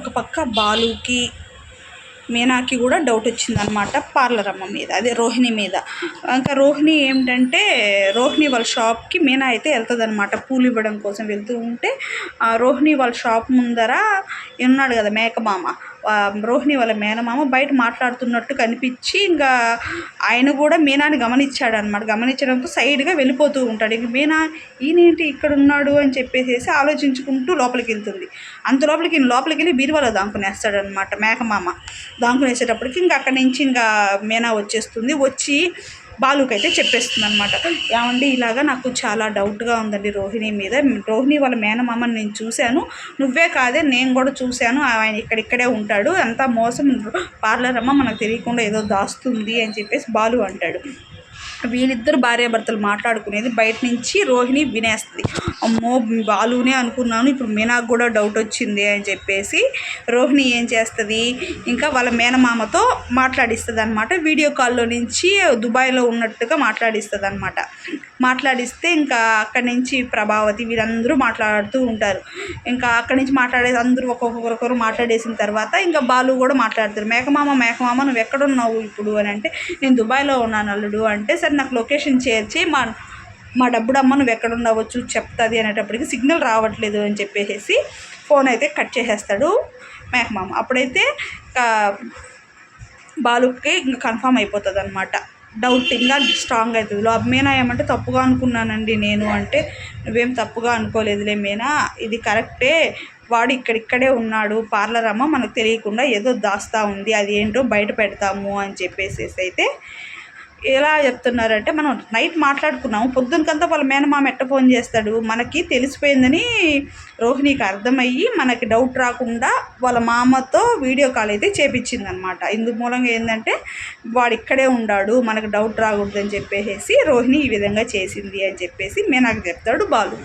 ఒక పక్క బాలుకి మీనాకి కూడా డౌట్ వచ్చిందనమాట పార్లర్ అమ్మ మీద అదే రోహిణి మీద. ఇంకా రోహిణి ఏమిటంటే రోహిణి వాళ్ళ షాప్కి మీనా అయితే వెళ్తుంది అనమాట పూలు ఇవ్వడం కోసం వెళ్తూ ఉంటే ఆ రోహిణి వాళ్ళ షాప్ ముందర ఉన్నాడు కదా మేకమామ. రోహిణి వాళ్ళ మేనమామ బయట మాట్లాడుతున్నట్టు కనిపించి ఇంకా ఆయన కూడా మీనాని గమనించాడు అనమాట గమనించడంతో సైడ్గా వెళ్ళిపోతూ ఉంటాడు. ఇంక మీనా ఈయనేంటి ఇక్కడ ఉన్నాడు అని చెప్పేసి ఆలోచించుకుంటూ లోపలికి వెళ్తుంది. అంత లోపలికి లోపలికి వెళ్ళి బీరువాలో దాంకునేస్తాడు అనమాట మేకమామ. దాంకునేసేటప్పటికి ఇంకా అక్కడి నుంచి ఇంకా మీనా వచ్చేస్తుంది. వచ్చి బాలుకి అయితే చెప్పేస్తుంది అనమాట ఏమండి ఇలాగా నాకు చాలా డౌట్గా ఉందండి రోహిణి మీద. రోహిణి వాళ్ళ మేనమామని నేను చూశాను. నువ్వే కాదే నేను కూడా చూశాను. ఆయన ఇక్కడిక్కడే ఉంటాడు. అంతా మోసం పార్లర్ అమ్మ మనకు తెలియకుండా ఏదో దాస్తుంది అని చెప్పేసి బాలు అంటాడు. వీళ్ళిద్దరు భార్యాభర్తలు మాట్లాడుకునేది బయట నుంచి రోహిణి వినేస్తుంది. అమ్మో బాలునే అనుకున్నాను ఇప్పుడు మీనాకు కూడా డౌట్ వచ్చింది అని చెప్పేసి రోహిణి ఏం చేస్తుంది? ఇంకా వాళ్ళ మేనమామతో మాట్లాడిస్తుంది అనమాట వీడియో కాల్లో నుంచి దుబాయ్లో ఉన్నట్టుగా మాట్లాడిస్తుంది అనమాట మాట్లాడిస్తే ఇంకా అక్కడి నుంచి ప్రభావతి వీళ్ళందరూ మాట్లాడుతూ ఉంటారు. ఇంకా అక్కడి నుంచి మాట్లాడే అందరూ ఒక్కొక్కరొకరు మాట్లాడేసిన తర్వాత ఇంకా బాలు కూడా మాట్లాడతారు. మేకమామ మేకమామ నువ్వు ఎక్కడున్నావు ఇప్పుడు? అని అంటే నేను దుబాయ్లో ఉన్నాను అల్లుడు. అంటే సరే నాకు లొకేషన్ చేర్చి మా మా డబ్బుడు అమ్మ నువ్వు ఎక్కడ ఉండవచ్చు చెప్తుంది అనేటప్పటికి సిగ్నల్ రావట్లేదు అని చెప్పేసి ఫోన్ అయితే కట్ చేసేస్తాడు మేకమామ. అప్పుడైతే బాలుకి ఇంకా కన్ఫామ్ అయిపోతుంది అనమాట డౌట్ ఇంకా స్ట్రాంగ్ అవుతుంది. లో మీనా ఏమంటే తప్పుగా అనుకున్నానండి నేను. అంటే నువ్వేం తప్పుగా అనుకోలేదులే మీనా ఇది కరెక్టే. వాడు ఇక్కడిక్కడే ఉన్నాడు. పార్లర్ అమ్మ మనకు తెలియకుండా ఏదో దాస్తా ఉంది. అది ఏంటో బయట పెడతాము. అని చెప్పేసేసి అయితే ఎలా చెప్తున్నారంటే మనం నైట్ మాట్లాడుకున్నాము పొద్దునకంతా వాళ్ళ మేనమామ ఎట్ట ఫోన్ చేస్తాడు మనకి తెలిసిపోయిందని రోహిణికి అర్థమయ్యి మనకి డౌట్ రాకుండా వాళ్ళ మామతో వీడియో కాల్ అయితే చేపించింది అనమాట ఇందు మూలంగా ఏంటంటే వాడు ఇక్కడే ఉన్నాడు మనకు డౌట్ రాకూడదని చెప్పేసి రోహిణి ఈ విధంగా చేసింది అని చెప్పేసి నాకు చెప్తాడు బాలు.